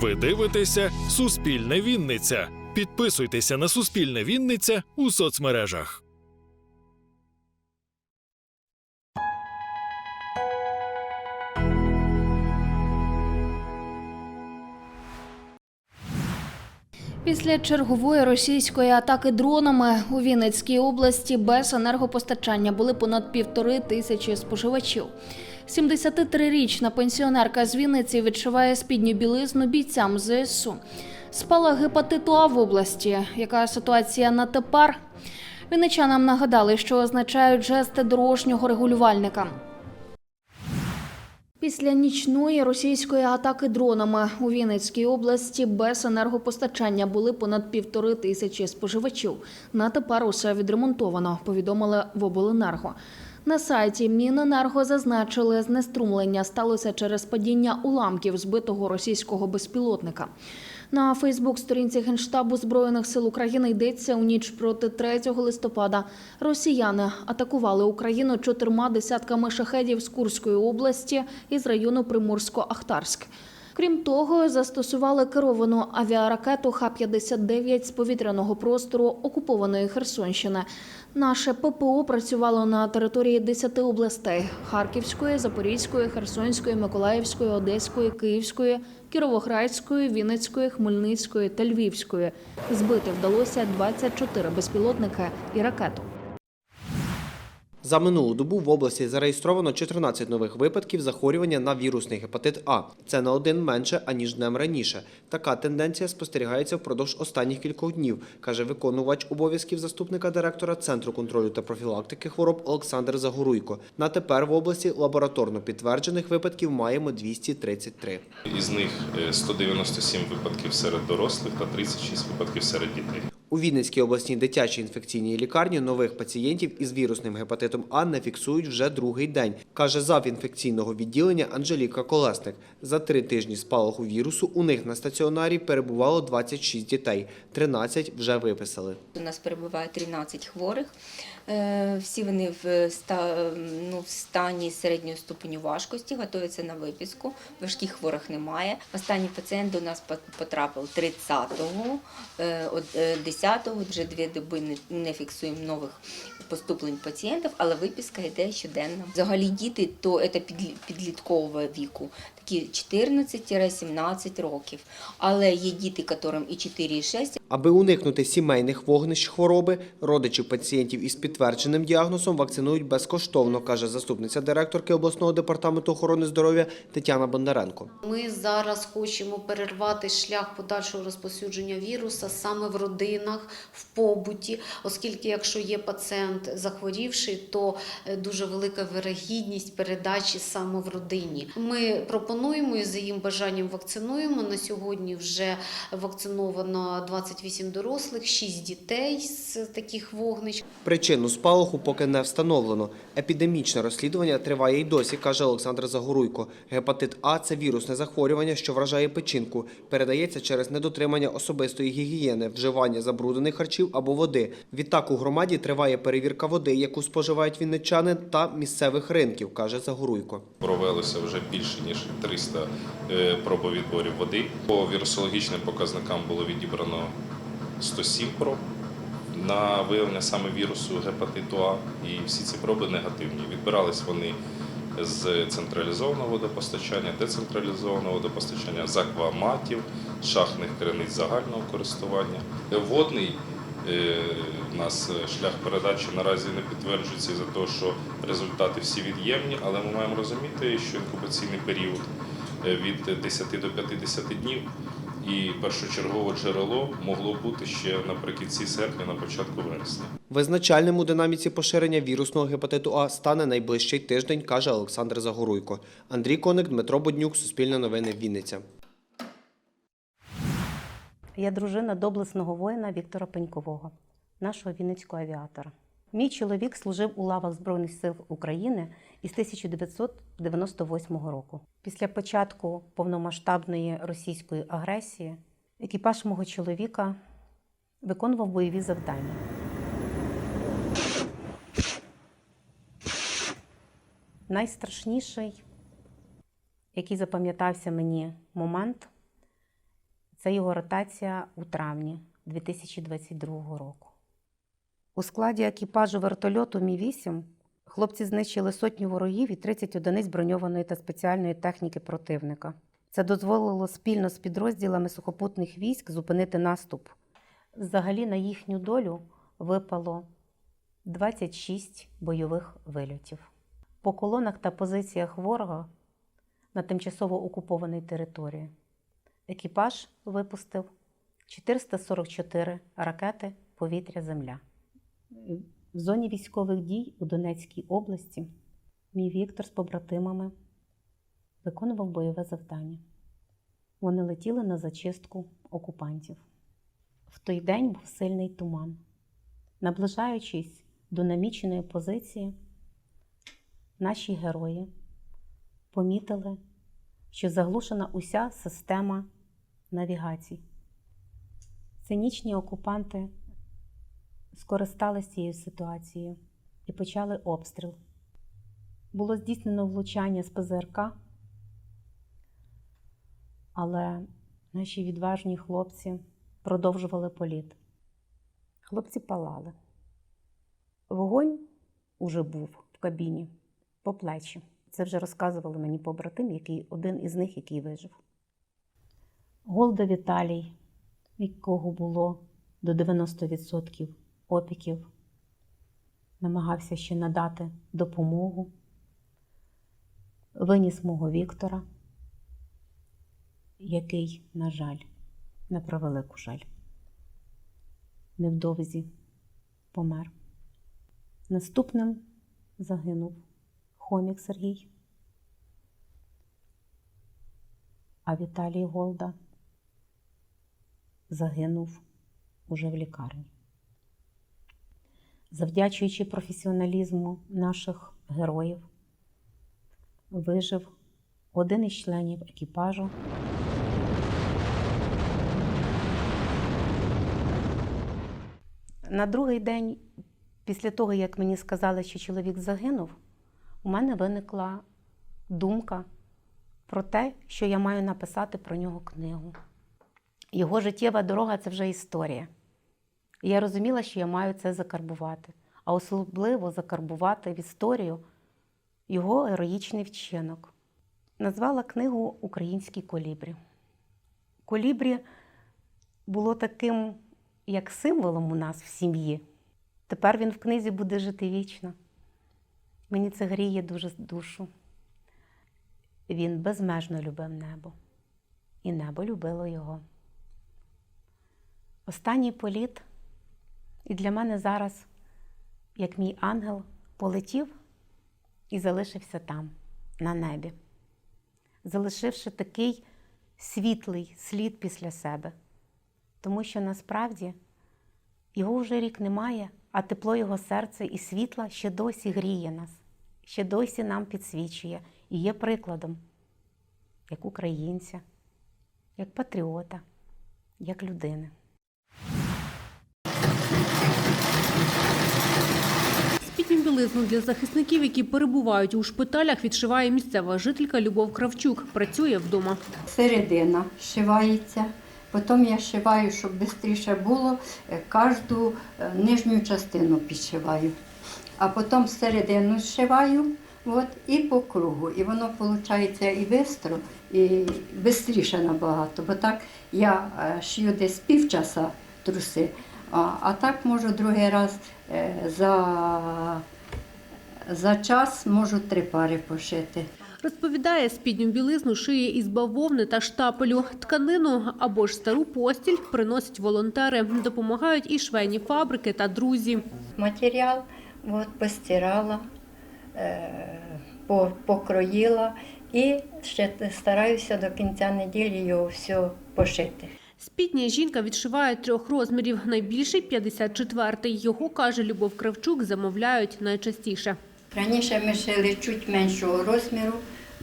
Ви дивитеся Суспільне Вінниця. Підписуйтеся на Суспільне Вінниця у соцмережах. Після чергової російської атаки дронами у Вінницькій області без енергопостачання були понад півтори тисячі споживачів. 73-річна пенсіонерка з Вінниці відшиває спідню білизну бійцям ЗСУ. Спала гепатиту А в області. Яка ситуація на тепер? Вінничанам нагадали, що означають жести дорожнього регулювальника. Після нічної російської атаки дронами у Вінницькій області без енергопостачання були понад півтори тисячі споживачів. На тепер усе відремонтовано, повідомили в обленерго. На сайті Міненерго зазначили, знеструмлення сталося через падіння уламків збитого російського безпілотника. На Фейсбук-сторінці Генштабу Збройних сил України йдеться у ніч проти 3 листопада. Росіяни атакували Україну чотирма десятками шахедів з Курської області із району Приморсько-Ахтарськ. Крім того, застосували керовану авіаракету Х-59 з повітряного простору окупованої Херсонщини. Наше ППО працювало на території 10 областей: Харківської, Запорізької, Херсонської, Миколаївської, Одеської, Київської, Кіровоградської, Вінницької, Хмельницької та Львівської. Збити вдалося 24 безпілотники і ракету. За минулу добу в області зареєстровано 14 нових випадків захворювання на вірусний гепатит А. Це на один менше аніж днем раніше. Така тенденція спостерігається впродовж останніх кількох днів, каже виконувач обов'язків заступника директора Центру контролю та профілактики хвороб Олександр Загоруйко. На тепер в області лабораторно підтверджених випадків маємо 233. Із них е, 197 випадків серед дорослих та 36 випадків серед дітей. У Вінницькій обласній дитячій інфекційній лікарні нових пацієнтів із вірусним гепатитом А не фіксують вже другий день, каже зав інфекційного відділення Анжеліка Колесник. За три тижні спалаху вірусу у них на стаціонарі перебувало 26 дітей, 13 вже виписали. У нас перебуває 13 хворих. Е, Всі вони в, ну, в стані середньої ступеню важкості, готуються на виписку. Важких хворих немає. Останній пацієнт до нас потрапив 30-го, е, е, 10-го, вже дві доби не- фіксуємо нових поступлень пацієнтів, але виписка йде щоденно. Взагалі діти, то це підлі- підліткового віку, такі 14-17 років. Але є діти, яким і 4, і 6, Аби уникнути сімейних вогнищ хвороби, родичів пацієнтів із підтвердженим діагнозом вакцинують безкоштовно, каже заступниця директорки обласного департаменту охорони здоров'я Тетяна Бондаренко. Ми зараз хочемо перервати шлях подальшого розповсюдження віруса саме в родинах, в побуті, оскільки якщо є пацієнт захворівший, то е, дуже велика вирогідність передачі саме в родині. Ми пропонуємо і за їм бажанням вакцинуємо. На сьогодні вже вакциновано 28 дорослих, 6 дітей з таких вогнищ. Причину спалаху поки не встановлено. Епідемічне розслідування триває й досі, каже Олександр Загоруйко. Гепатит А це вірусне захворювання, що вражає печінку. Передається через недотримання особистої гігієни, вживання забруднених харчів або води. Відтак у громаді триває перевірка води, яку споживають вінничани, та місцевих ринків, каже Загоруйко. Провелося вже більше ніж 300 е, пробовідборів води. По вірусологічним показникам було відібрано 107 проб на виявлення саме вірусу гепатиту А, і всі ці проби негативні. Відбирались вони з централізованого водопостачання, децентралізованого водопостачання, з акваматів, шахтних криниць загального користування. Водний е, у нас шлях передачі наразі не підтверджується за того, що результати всі від'ємні, але ми маємо розуміти, що інкубаційний період е, від 10 до 50 днів. І першочергове джерело могло бути ще наприкінці серпня, на початку вересня. Визначальним у динаміці поширення вірусного гепатиту А стане найближчий тиждень, каже Олександр Загоруйко. Андрій Коник, Дмитро Боднюк, Суспільне новини, Вінниця. Я дружина доблесного воїна Віктора Пенькового, нашого вінницького авіатора. Мій чоловік служив у лавах Збройних сил України із 1998 року. Після початку повномасштабної російської агресії екіпаж мого чоловіка виконував бойові завдання. Найстрашніший, який запам'ятався мені момент, Це його ротація у травні 2022 року. У складі екіпажу вертольоту Мі-8 хлопці знищили сотню ворогів і 30 одиниць броньованої та спеціальної техніки противника. Це дозволило спільно з підрозділами сухопутних військ зупинити наступ. Взагалі на їхню долю випало 26 бойових вильотів. По колонах та позиціях ворога на тимчасово окупованій території екіпаж випустив 444 ракети повітря-земля. В зоні військових дій у Донецькій області мій Віктор з побратимами виконував бойове завдання. Вони летіли на зачистку окупантів. В той день був сильний туман. Наближаючись до наміченої позиції, наші герої помітили, що заглушена уся система навігацій. Цинічні окупанти скористалися цією ситуацією і почали обстріл. Було здійснено влучання з ПЗРК, але наші відважні хлопці продовжували політ. Хлопці палали. Вогонь уже був в кабіні по плечі. Це вже розказували мені побратим, який один із них, який вижив. Голда Віталій, якого було до 90% опіків, намагався ще надати допомогу. Виніс мого Віктора, який, на жаль, на превелику жаль, невдовзі помер. Наступним загинув Хомік Сергій, а Віталій Голда загинув уже в лікарні. Завдячуючи професіоналізму наших героїв, вижив один із членів екіпажу. На другий день, після того, як мені сказали, що чоловік загинув, у мене виникла думка про те, що я маю написати про нього книгу. Його життєва дорога це вже історія. І я розуміла, що я маю це закарбувати, а особливо закарбувати в історію його героїчний вчинок. Назвала книгу Український колібрі. Колібрі було таким як символом у нас в сім'ї. Тепер він в книзі буде жити вічно. Мені це гріє дуже душу. Він безмежно любив небо, і небо любило його. Останній політ і для мене зараз, як мій ангел, полетів і залишився там, на небі, залишивши такий світлий слід після себе. Тому що насправді його вже рік немає, а тепло його серця і світла ще досі гріє нас, ще досі нам підсвічує і є прикладом як українця, як патріота, як людини. Білизну для захисників, які перебувають у шпиталях, відшиває місцева жителька Любов Кравчук. Працює вдома. середина шивається. Потім я шиваю, щоб швидше було, е, кожну е, нижню частину підшиваю. А потім середину зшиваю от, і по кругу. І воно виходить і швидко, і швидше набагато. Бо так я е, шию десь півчаса труси, а, а так можу другий раз е, за, за час можу три пари пошити. Розповідає, спідню білизну шиє із бавовни та штапелю. Тканину або ж стару постіль приносять волонтери. Допомагають і швейні фабрики та друзі. матеріал, от, постирала, е, по- покроїла і ще стараюся до кінця неділі його все пошити. Спідня жінка відшиває трьох розмірів. Найбільший – 54-й. Його, каже Любов Кравчук, замовляють найчастіше. Раніше ми шили чуть меншого розміру,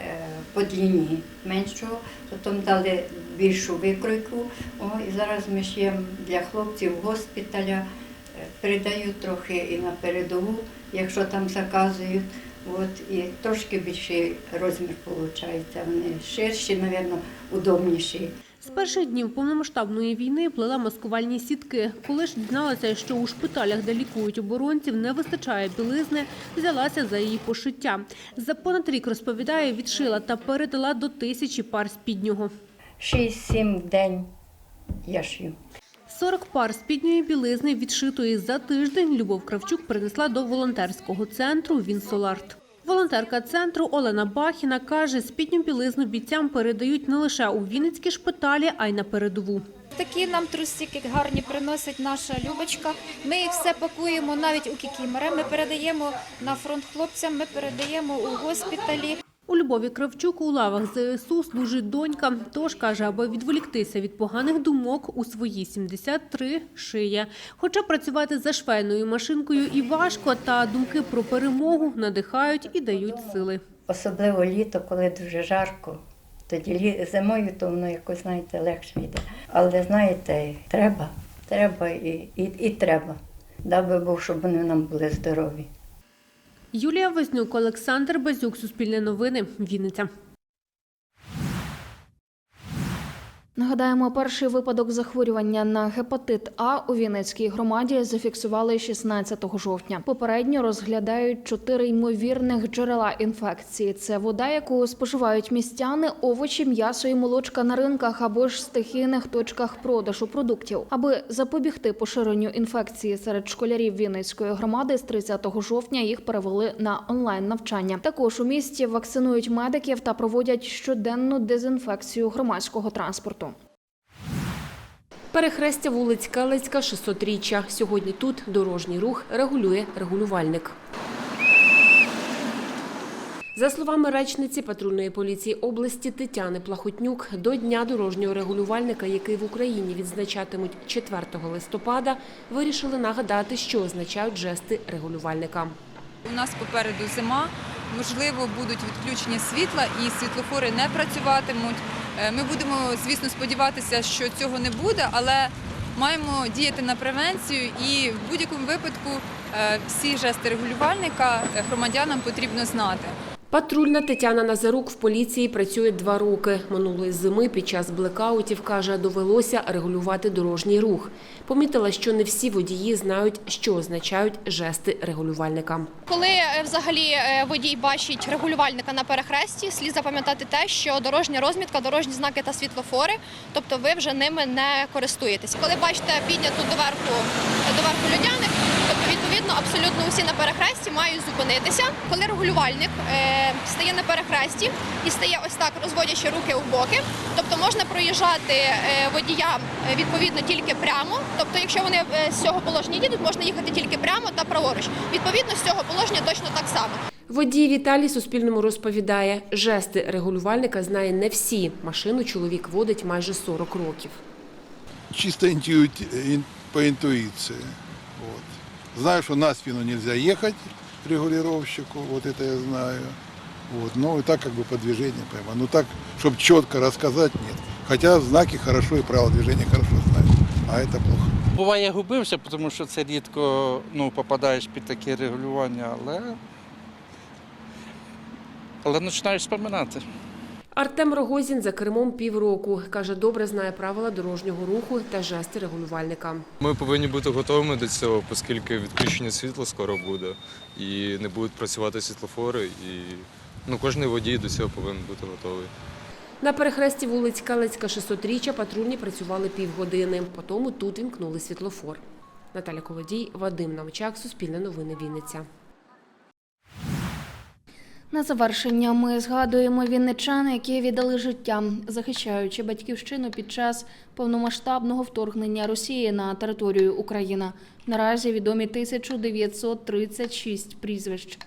е, по длині меншого, потім дали більшу викройку. О, і зараз ми шиємо для хлопців госпіталя, е, передаю трохи і на передову, якщо там заказують. От, і трошки більший розмір виходить. Вони ширші, мабуть, удобніші. З перших днів повномасштабної війни плела маскувальні сітки. Коли ж дізналася, що у шпиталях, де лікують оборонців, не вистачає білизни, взялася за її пошиття. За понад рік, розповідає, відшила та передала до тисячі пар спіднього. 6-7 день я шию. 40 пар спідньої білизни, відшитої за тиждень, Любов Кравчук принесла до волонтерського центру «Вінсоларт». Волонтерка центру Олена Бахіна каже, спідню білизну бійцям передають не лише у Вінницькі шпиталі, а й на передову. Такі нам трусики гарні приносить наша Любочка. Ми їх все пакуємо навіть у кікімере. Ми передаємо на фронт хлопцям, ми передаємо у госпіталі. У Любові Кравчук у лавах ЗСУ служить донька. Тож, каже, аби відволіктися від поганих думок, у свої 73 шиє. Хоча працювати за швейною машинкою і важко, та думки про перемогу надихають і дають сили. Особливо літо, коли дуже жарко. Тоді зимою то воно якось, знаєте, легше йде. Але знаєте, треба, треба і, і, і треба. Дав би Бог, щоб вони нам були здорові. Юлія Вознюк, Олександр Базюк, Суспільне новини, Вінниця. Нагадаємо, перший випадок захворювання на гепатит А у Вінницькій громаді зафіксували 16 жовтня. Попередньо розглядають чотири ймовірних джерела інфекції: це вода, яку споживають містяни, овочі, м'ясо і молочка на ринках або ж стихійних точках продажу продуктів. Аби запобігти поширенню інфекції серед школярів Вінницької громади, з 30 жовтня їх перевели на онлайн навчання. Також у місті вакцинують медиків та проводять щоденну дезінфекцію громадського транспорту. Перехрестя вулиць Келецька, 600-річчя. Сьогодні тут дорожній рух регулює регулювальник. За словами речниці патрульної поліції області Тетяни Плахотнюк, до Дня дорожнього регулювальника, який в Україні відзначатимуть 4 листопада, вирішили нагадати, що означають жести регулювальника. У нас попереду зима, можливо, будуть відключення світла і світлофори не працюватимуть. Е, Ми будемо, звісно, сподіватися, що цього не буде, але маємо діяти на превенцію і в будь-якому випадку е, всі жести регулювальника е, громадянам потрібно знати. Патрульна Тетяна Назарук в поліції працює два роки. Минулої зими під час блекаутів, каже, довелося регулювати дорожній рух. Помітила, що не всі водії знають, що означають жести регулювальника. Коли е, взагалі е, водій бачить регулювальника на перехресті, слід запам'ятати те, що дорожня розмітка, дорожні знаки та світлофори, тобто ви вже ними не користуєтеся. Коли бачите підняту доверху доверху людяник, тобто абсолютно усі на перехресті мають зупинитися. Коли регулювальник е, стає на перехресті і стає ось так, розводячи руки у боки, тобто можна проїжджати е, водіям е, відповідно тільки прямо. Тобто, якщо вони з цього положення їдуть, можна їхати тільки прямо та праворуч. Відповідно, з цього положення точно так само. Водій Віталій Суспільному розповідає, жести регулювальника знає не всі. Машину чоловік водить майже 40 років. чисто ин- по интуиции. Вот. Знаю, что на спину нельзя ехать регулировщику, вот это я знаю. Вот. Ну и так как бы по движению пойму. Ну так, чтобы четко рассказать, нет. Хотя знаки хорошо и правила движения хорошо знаю. А это плохо. Буває, губився, тому що це рідко ну, попадаєш під таке регулювання, але, але починаєш споминати. Артем Рогозін за кермом півроку. Каже, добре знає правила дорожнього руху та жести регулювальника. Ми повинні бути готовими до цього, оскільки відключення світла скоро буде і не будуть працювати світлофори. І ну, кожен водій до цього повинен бути готовий. На перехресті вулиць Калецька 600-річчя патрульні працювали півгодини. Потім тут вімкнули світлофор. Наталя Колодій, Вадим Навчак, Суспільне новини Вінниця. На завершення ми згадуємо вінничан, які віддали життя, захищаючи батьківщину під час повномасштабного вторгнення Росії на територію України. Наразі відомі 1936 прізвищ.